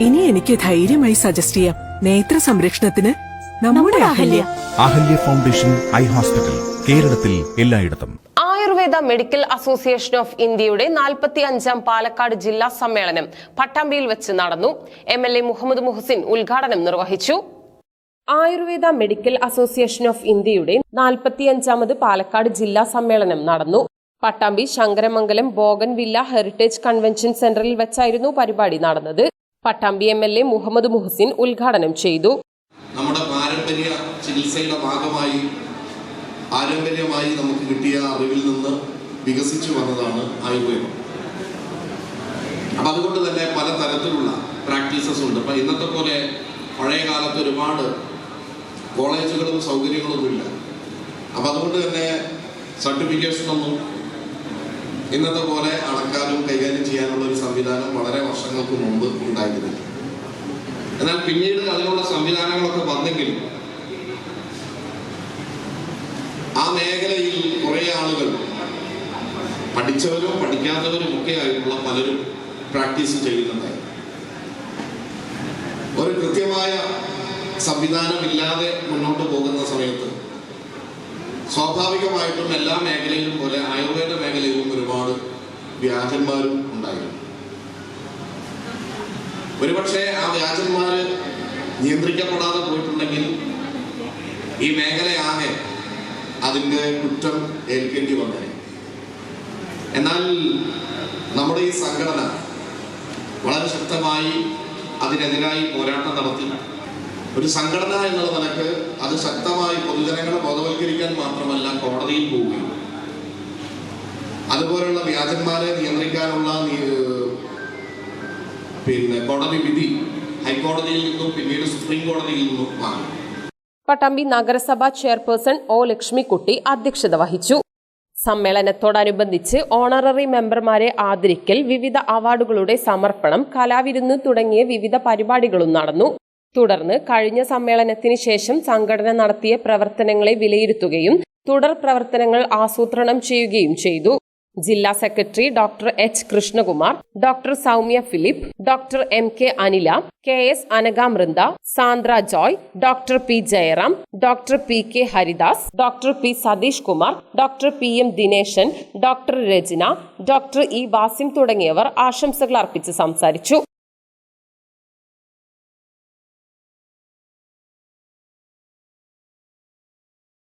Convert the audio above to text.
ഇനി എനിക്ക് ധൈര്യമായി സജസ്റ്റ് ചെയ്യാം. നേത്ര സംരക്ഷണത്തിന് നമ്മുടെ Ahalya. Ahalya. Foundation eye hospital കേരളത്തിൽ എല്ലായിടത്തും. ആയുർവേദ മെഡിക്കൽ അസോസിയേഷൻ ഓഫ് ഇന്ത്യയുടെ നാൽപ്പത്തി അഞ്ചാം പാലക്കാട് ജില്ലാ സമ്മേളനം പട്ടാമ്പിയിൽ വെച്ച് നടന്നു. M L A Muhammad Muhsin ഉദ്ഘാടനം നിർവഹിച്ചു. ആയുർവേദ മെഡിക്കൽ അസോസിയേഷൻ ഓഫ് ഇന്ത്യയുടെ നാൽപ്പത്തിയഞ്ചാമത് പാലക്കാട് ജില്ലാ സമ്മേളനം നടന്നു. Pattambi Sankaramangalam bougainvillea heritage convention സെന്ററിൽ വെച്ചായിരുന്നു പരിപാടി നടന്നത്. Pattambi M L A Muhammad Muhsin ഉദ്ഘാടനം ചെയ്തു. നമ്മുടെ പാരമ്പര്യ ചികിത്സയുടെ ഭാഗമായി പാരമ്പര്യമായി നമുക്ക് കിട്ടിയ അറിവിൽ നിന്ന് വികസിച്ചു വന്നതാണ് ആയുർവേദം. അപ്പം അതുകൊണ്ട് തന്നെ പല തരത്തിലുള്ള പ്രാക്ടീസസ് ഉണ്ട്. ഇപ്പൊ ഇന്നത്തെ പോലെ പഴയ കാലത്ത് ഒരുപാട് കോളേജുകളും സൗകര്യങ്ങളൊന്നും ഇല്ല അപ്പം അതുകൊണ്ട് തന്നെ സർട്ടിഫിക്കേഷനൊന്നും ഇന്നത്തെ പോലെ അളക്കാനും കൈകാര്യം ചെയ്യാനുള്ള ഒരു സംവിധാനം വളരെ വർഷങ്ങൾക്ക് മുമ്പ് ഉണ്ടായിരുന്നു എന്നാൽ പിന്നീട് അതിനുള്ള സംവിധാനങ്ങളൊക്കെ വന്നെങ്കിലും ആ മേഖലയിൽ കുറെ ആളുകൾ പഠിച്ചവരും പഠിക്കാത്തവരും ഒക്കെ ആയിട്ടുള്ള പലരും പ്രാക്ടീസ് ചെയ്യുന്നുണ്ടായി. ഒരു കൃത്യമായ സംവിധാനമില്ലാതെ മുന്നോട്ട് പോകുന്ന സമയത്ത് സ്വാഭാവികമായിട്ടും എല്ലാ മേഖലയിലും പോലെ ആയുർവേദ മേഖലയിലും ഒരുപാട് വ്യാജന്മാരും ഉണ്ടായിരുന്നു. ഒരുപക്ഷെ ആ വ്യാജന്മാര് നിയന്ത്രിക്കപ്പെടാതെ പോയിട്ടുണ്ടെങ്കിൽ ഈ മേഖലയാകെ അതിന്റെ കുറ്റം ഏൽക്കേണ്ടി വന്നേ എന്നാൽ നമ്മുടെ ഈ സംഘടന വളരെ ശക്തമായി അതിനെതിരായി പോരാട്ടം നടത്തി ഒരു സംഘടന എന്നുള്ള നിലയ്ക്ക് അത് ശക്തമായി പൊതുജനങ്ങളെ ബോധവൽക്കരിക്കാൻ മാത്രമല്ല കോടതിയിൽ പോവുകയും. അതുപോലുള്ള വ്യാജന്മാരെ നിയന്ത്രിക്കാനുള്ള പിന്നെ കോടതി വിധി ഹൈക്കോടതിയിൽ നിന്നും പിന്നീട് സുപ്രീം കോടതിയിൽ നിന്നും വാങ്ങി പട്ടാമ്പി നഗരസഭാ ചെയർപേഴ്സൺ ഒ ലക്ഷ്മിക്കുട്ടി അധ്യക്ഷത വഹിച്ചു. സമ്മേളനത്തോടനുബന്ധിച്ച് ഓണററി മെമ്പർമാരെ ആദരിക്കൽ വിവിധ അവാർഡുകളുടെ സമർപ്പണം കലാവിരുന്ന് തുടങ്ങിയ വിവിധ പരിപാടികളും നടന്നു. തുടർന്ന് കഴിഞ്ഞ സമ്മേളനത്തിന് ശേഷം സംഘടന നടത്തിയ പ്രവർത്തനങ്ങളെ വിലയിരുത്തുകയും തുടർ പ്രവർത്തനങ്ങൾ ആസൂത്രണം ചെയ്യുകയും ചെയ്തു. ജില്ലാ secretary doctor H Krishnakumar doctor Soumya Philip doctor M K Anila K S അനകാമൃന്ദ Sandra Joy doctor P Jayaram doctor P K Haridas doctor P Satheesh Kumar doctor P M Dineshan doctor Rachana doctor E Wasim തുടങ്ങിയവർ ആശംസകൾ അർപ്പിച്ച് സംസാരിച്ചു.